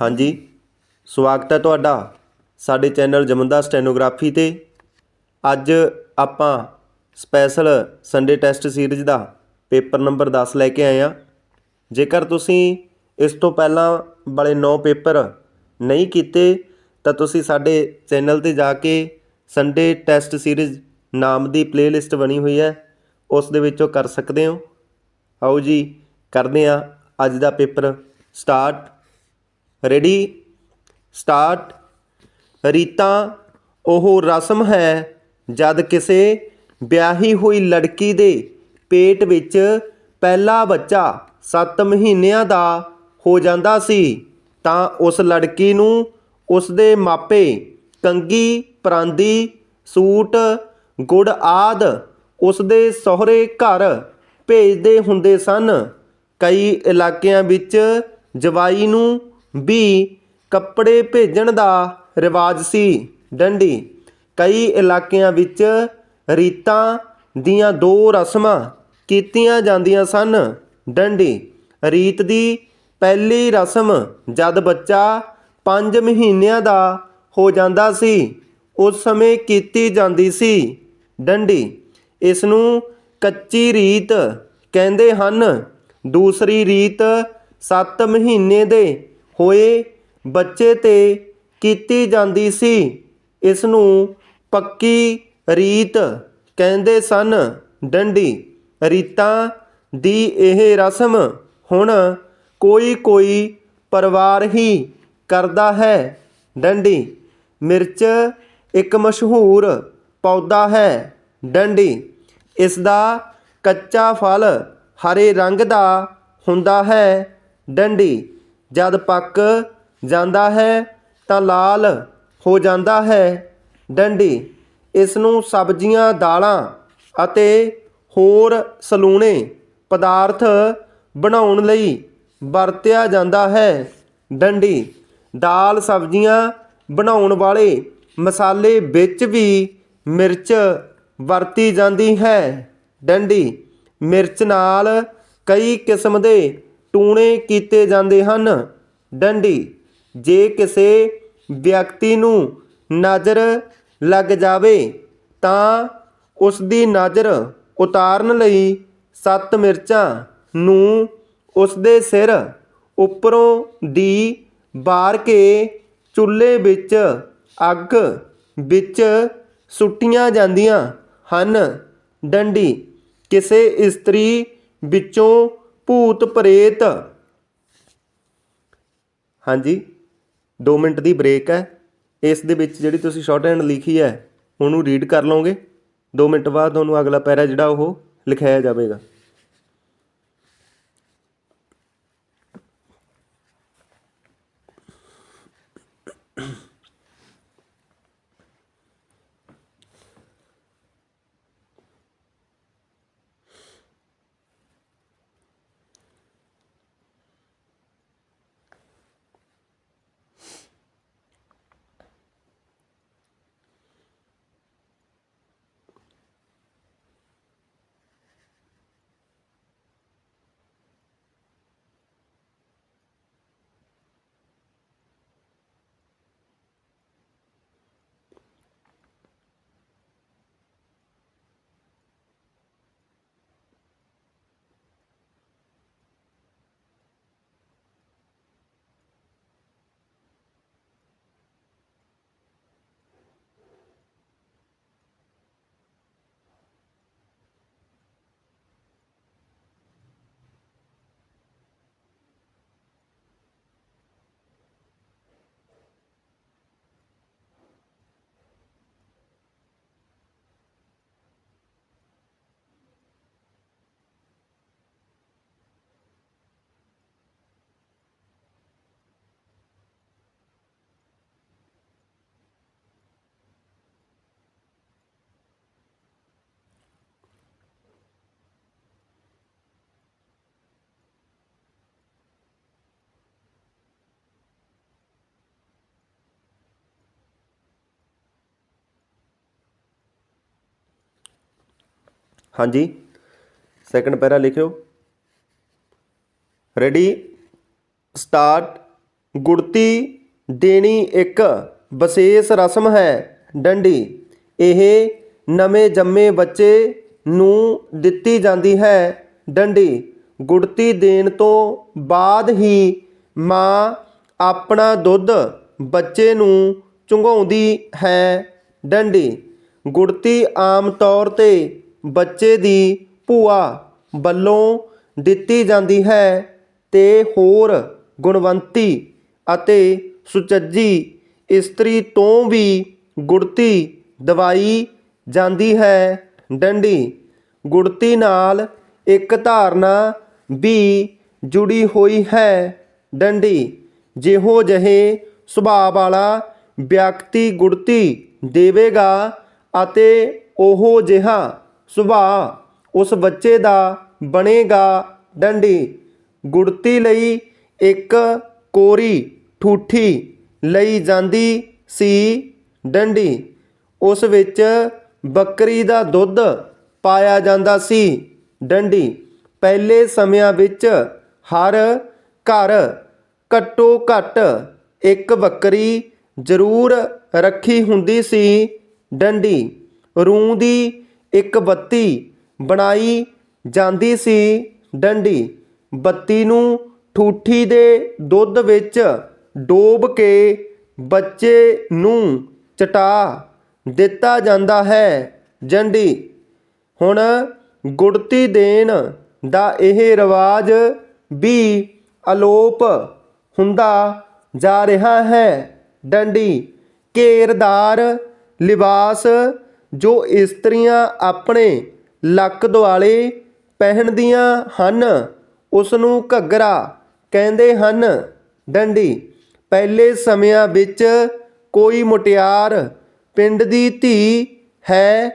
ਹਾਂਜੀ। ਸਵਾਗਤ ਹੈ ਤੁਹਾਡਾ ਸਾਡੇ ਚੈਨਲ ਜਮੰਦਾ ਸਟੈਨੋਗ੍ਰਾਫੀ ਤੇ। ਅੱਜ ਆਪਾਂ ਸਪੈਸ਼ਲ ਸੰਡੇ ਟੈਸਟ ਸੀਰੀਜ਼ ਦਾ ਪੇਪਰ ਨੰਬਰ 10 ਲੈ ਕੇ ਆਏ ਹਾਂ। ਜੇਕਰ ਤੁਸੀਂ ਇਸ ਤੋਂ ਪਹਿਲਾਂ ਵਾਲੇ 9 ਪੇਪਰ ਨਹੀਂ ਕੀਤੇ, ਤਾਂ ਤੁਸੀਂ ਸਾਡੇ ਚੈਨਲ ਤੇ ਜਾ ਕੇ ਸੰਡੇ ਟੈਸਟ ਸੀਰੀਜ਼ ਨਾਮ ਦੀ ਪਲੇਲਿਸਟ ਬਣੀ ਹੋਈ ਹੈ, ਉਸ ਦੇ ਵਿੱਚੋਂ ਕਰ ਸਕਦੇ ਹੋ। ਆਓ ਜੀ, ਕਰਦੇ ਹਾਂ ਅੱਜ ਦਾ ਪੇਪਰ ਸਟਾਰਟ। ਰੈਡੀ ਸਟਾਰਟ ਰੀਤਾਂ, ਉਹ ਰਸਮ ਹੈ ਜਦ ਕਿਸੇ ਵਿਆਹੀ ਹੋਈ ਲੜਕੀ ਦੇ ਪੇਟ ਵਿੱਚ ਪਹਿਲਾ ਬੱਚਾ 7 ਮਹੀਨਿਆਂ ਦਾ ਹੋ ਜਾਂਦਾ ਸੀ, ਤਾਂ ਉਸ ਲੜਕੀ ਨੂੰ ਉਸ ਦੇ ਮਾਪੇ ਕੰਗੀ ਪਰਾਂਦੀ, ਸੂਟ, ਗੁੜ ਆਦ ਉਸ ਦੇ ਸਹੁਰੇ ਘਰ ਭੇਜਦੇ ਹੁੰਦੇ ਸਨ। ਕਈ ਇਲਾਕਿਆਂ ਵਿੱਚ ਜਵਾਈ ਨੂੰ ਵੀ ਕੱਪੜੇ ਭੇਜਣ ਦਾ ਰਿਵਾਜ ਸੀ। ਡੰਡੀ, ਕਈ ਇਲਾਕਿਆਂ ਵਿੱਚ ਰੀਤਾਂ ਦੀਆਂ ਦੋ ਰਸਮਾਂ ਕੀਤੀਆਂ ਜਾਂਦੀਆਂ ਸਨ। ਡੰਡੀ, ਰੀਤ ਦੀ ਪਹਿਲੀ ਰਸਮ ਜਦ ਬੱਚਾ 5 ਮਹੀਨਿਆਂ ਦਾ ਹੋ ਜਾਂਦਾ ਸੀ, ਉਸ ਸਮੇਂ ਕੀਤੀ ਜਾਂਦੀ ਸੀ। ਡੰਡੀ, ਇਸ ਨੂੰ ਕੱਚੀ ਰੀਤ ਕਹਿੰਦੇ ਹਨ। ਦੂਸਰੀ ਰੀਤ 7 ਮਹੀਨੇ ਦੇ ਹੋਏ ਬੱਚੇ ਤੇ ਕੀਤੀ ਜਾਂਦੀ ਸੀ। ਇਸ ਨੂੰ ਪੱਕੀ ਰੀਤ ਕਹਿੰਦੇ ਸਨ। ਡੰਡੀ, ਰੀਤਾਂ ਦੀ ਇਹ ਰਸਮ ਹੁਣ ਕੋਈ ਕੋਈ ਪਰਿਵਾਰ ਹੀ ਕਰਦਾ ਹੈ। ਡੰਡੀ, ਮਿਰਚ ਇੱਕ ਮਸ਼ਹੂਰ ਪੌਦਾ ਹੈ। ਡੰਡੀ ਇਸ ਦਾ ਕੱਚਾ ਫਲ ਹਰੇ ਰੰਗ ਦਾ ਹੁੰਦਾ ਹੈ। ਡੰਡੀ ਜਦ ਪੱਕ ਜਾਂਦਾ ਹੈ ਤਾਂ ਲਾਲ ਹੋ ਜਾਂਦਾ ਹੈ। ਡੰਡੀ ਇਸ ਨੂੰ ਸਬਜ਼ੀਆਂ, ਦਾਲਾਂ ਅਤੇ ਹੋਰ ਸਲੂਣੇ ਪਦਾਰਥ ਬਣਾਉਣ ਲਈ ਵਰਤਿਆ ਜਾਂਦਾ ਹੈ। ਡੰਡੀ, ਦਾਲ ਸਬਜ਼ੀਆਂ ਬਣਾਉਣ ਵਾਲੇ ਮਸਾਲੇ ਵਿੱਚ ਵੀ ਮਿਰਚ ਵਰਤੀ ਜਾਂਦੀ ਹੈ। ਡੰਡੀ, ਮਿਰਚ ਨਾਲ ਕਈ ਕਿਸਮ ਦੇ ਟੂਣੇ ਕੀਤੇ ਜਾਂਦੇ ਹਨ। ਡੰਡੀ, ਜੇ ਕਿਸੇ ਵਿਅਕਤੀ ਨੂੰ ਨਜ਼ਰ ਲੱਗ ਜਾਵੇ, ਤਾਂ ਉਸ ਦੀ ਨਜ਼ਰ ਉਤਾਰਨ ਲਈ ਸੱਤ ਮਿਰਚਾਂ ਨੂੰ ਉਸ ਦੇ ਸਿਰ ਉੱਪਰੋਂ ਦੀ ਬਾਰ ਕੇ ਚੁੱਲ੍ਹੇ ਵਿੱਚ, ਅੱਗ ਵਿੱਚ ਸੁੱਟੀਆਂ ਜਾਂਦੀਆਂ ਹਨ। ਡੰਡੀ, ਕਿਸੇ ਇਸਤਰੀ ਵਿੱਚੋਂ ਭੂਤ ਪ੍ਰੇਤ। ਹਾਂਜੀ 2 ਮਿੰਟ ਦੀ ਬ੍ਰੇਕ ਹੈ। ਇਸ ਦੇ ਵਿੱਚ ਜਿਹੜੀ ਤੁਸੀਂ ਸ਼ਾਰਟ ਹੈਂਡ ਲਿਖੀ ਹੈ, ਉਹਨੂੰ ਰੀਡ ਕਰ ਲਓਗੇ। 2 ਮਿੰਟ ਬਾਅਦ ਤੁਹਾਨੂੰ ਅਗਲਾ ਪੈਰਾ ਜਿਹੜਾ ਉਹ ਲਿਖਾਇਆ ਜਾਵੇਗਾ। ਹਾਂਜੀ। ਸੈਕੰਡ ਪੈਰਾ ਲਿਖਿਓ। ਰੈਡੀ ਸਟਾਰਟ ਗੁੜਤੀ ਦੇਣੀ ਇੱਕ ਵਿਸ਼ੇਸ਼ ਰਸਮ ਹੈ, ਡੰਡੀ। ਇਹ ਨਵੇਂ ਜੰਮੇ ਬੱਚੇ ਨੂੰ ਦਿੱਤੀ ਜਾਂਦੀ ਹੈ, ਡੰਡੀ। ਗੁੜਤੀ ਦੇਣ ਤੋਂ ਬਾਅਦ ਹੀ ਮਾਂ ਆਪਣਾ ਦੁੱਧ ਬੱਚੇ ਨੂੰ ਚੁੰਘਾਉਂਦੀ ਹੈ, ਡੰਡੀ। ਗੁੜਤੀ ਆਮ ਤੌਰ ਤੇ ਬੱਚੇ ਦੀ ਭੂਆ ਵੱਲੋਂ ਦਿੱਤੀ ਜਾਂਦੀ ਹੈ ਤੇ ਹੋਰ ਗੁਣਵੰਤੀ ਅਤੇ ਸੁਚੱਜੀ ਇਸਤਰੀ ਤੋਂ ਵੀ ਗੁੜਤੀ ਦਵਾਈ ਜਾਂਦੀ ਹੈ। ਡੰਡੀ ਗੁੜਤੀ ਨਾਲ ਇੱਕ ਧਾਰਨਾ ਵੀ ਜੁੜੀ ਹੋਈ ਹੈ। ਡੰਡੀ, ਜਿਹੋ ਜਿਹੇ ਸੁਭਾਅ ਵਾਲਾ ਵਿਅਕਤੀ ਗੁੜਤੀ ਦੇਵੇਗਾ ਅਤੇ ਉਹੋ ਜਿਹਾ ਸੁਭਾਅ ਉਸ ਬੱਚੇ ਦਾ ਬਣੇਗਾ ਡੰਡੀ। ਗੁੜਤੀ ਲਈ ਇੱਕ ਕੋਰੀ ਠੂਠੀ ਲਈ ਜਾਂਦੀ ਸੀ ਡੰਡੀ। ਉਸ ਵਿੱਚ ਬੱਕਰੀ ਦਾ ਦੁੱਧ ਪਾਇਆ ਜਾਂਦਾ ਸੀ ਡੰਡੀ। ਪਹਿਲੇ ਸਮਿਆਂ ਵਿੱਚ ਹਰ ਘਰ ਘੱਟੋ ਘੱਟ ਇੱਕ ਬੱਕਰੀ ਜ਼ਰੂਰ ਰੱਖੀ ਹੁੰਦੀ ਸੀ ਡੰਡੀ। ਰੂੰ ਦੀ ਇੱਕ ਬੱਤੀ ਬਣਾਈ ਜਾਂਦੀ ਸੀ ਡੰਡੀ। ਬੱਤੀ ਨੂੰ ਠੂਠੀ ਦੇ ਦੁੱਧ ਵਿੱਚ ਡੋਬ ਕੇ ਬੱਚੇ ਨੂੰ ਚਟਾ ਦਿੱਤਾ ਜਾਂਦਾ ਹੈ। ਜੰਡੀ, ਹੁਣ ਗੁੜਤੀ ਦੇਣ ਦਾ ਇਹ ਰਿਵਾਜ ਵੀ ਅਲੋਪ ਹੁੰਦਾ ਜਾ ਰਿਹਾ ਹੈ। ਡੰਡੀ, ਘੇਰਦਾਰ ਲਿਬਾਸ ਜੋ ਇਸਤਰੀਆਂ ਆਪਣੇ ਲੱਕ ਦੁਆਲੇ ਪਹਿਨਦੀਆਂ ਹਨ ਉਸ ਨੂੰ ਘੱਗਰਾ ਕਹਿੰਦੇ ਹਨ। ਡੰਡੀ, ਪਹਿਲੇ ਸਮਿਆਂ ਵਿੱਚ ਕੋਈ ਮੁਟਿਆਰ ਪਿੰਡ ਦੀ ਧੀ ਹੈ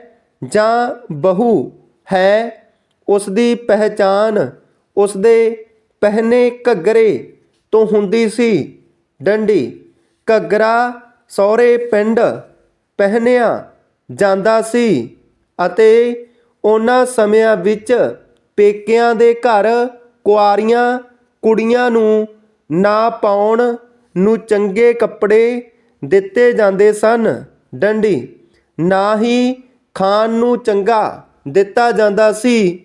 ਜਾਂ ਬਹੂ ਹੈ ਉਸ ਦੀ ਪਹਿਚਾਨ ਉਸ ਦੇ ਪਹਿਨੇ ਘੱਗਰੇ ਤੋਂ ਹੁੰਦੀ ਸੀ। ਡੰਡੀ, ਘੱਗਰਾ ਸਹੁਰੇ ਪਿੰਡ ਪਹਿਨਿਆ ਜਾਂਦਾ ਸੀ ਅਤੇ ਉਹਨਾਂ ਸਮਿਆਂ ਵਿੱਚ ਪੇਕਿਆਂ ਦੇ ਘਰ ਕੁਆਰੀਆਂ ਕੁੜੀਆਂ ਨੂੰ ਨਾ ਪਾਉਣ ਨੂੰ ਚੰਗੇ ਕੱਪੜੇ ਦਿੱਤੇ ਜਾਂਦੇ ਸਨ। ਡੰਡੀ, ਨਾ ਹੀ ਖਾਣ ਨੂੰ ਚੰਗਾ ਦਿੱਤਾ ਜਾਂਦਾ ਸੀ।